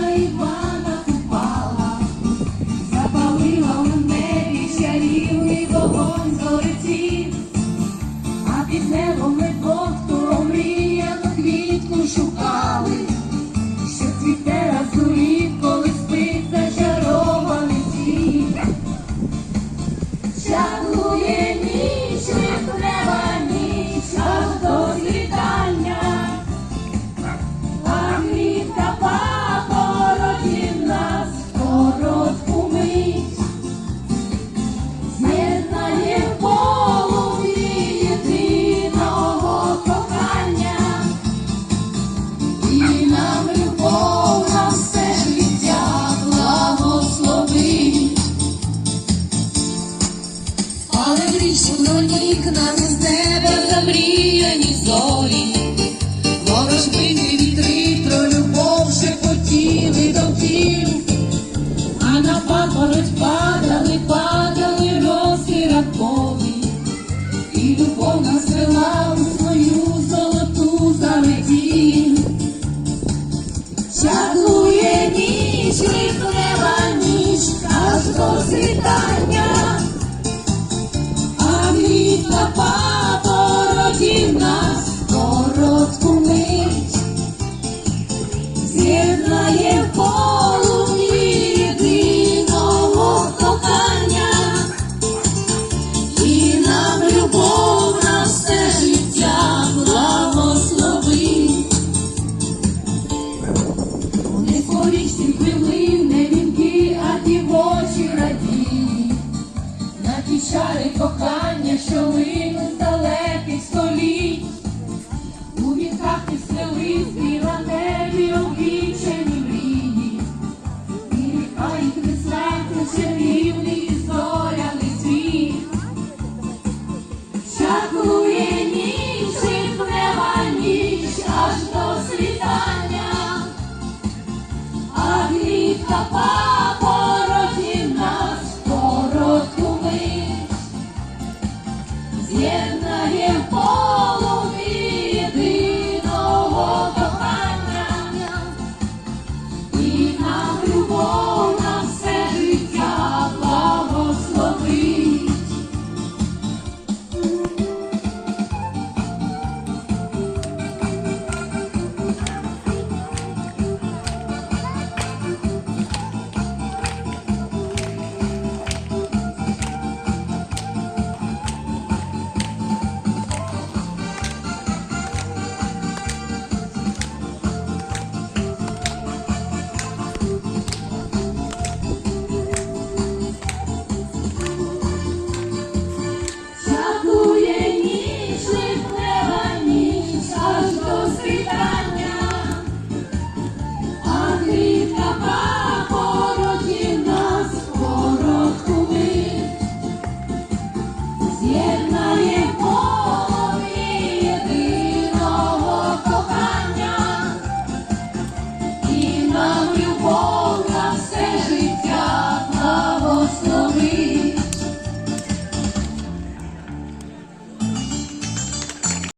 Івана купала, запалила у небі чарівний вогонь золотів. Пронік нам з неба замріяні зорі, ворожбити вітри про любов шепотіли до тіл, а на папороть падали, падали роси ранкові, і любов нас вела у свою золоту заметіль. Чаклує ніч, неба ніч, аж до світання. Чари кохання, що линуть з далеких століть, у віках підстрелись на небі обічені мрії, і ріка їх несе чарівний зоряний світ. Чаклує ніч, від неба ніч, аж до світання, а квітка пахне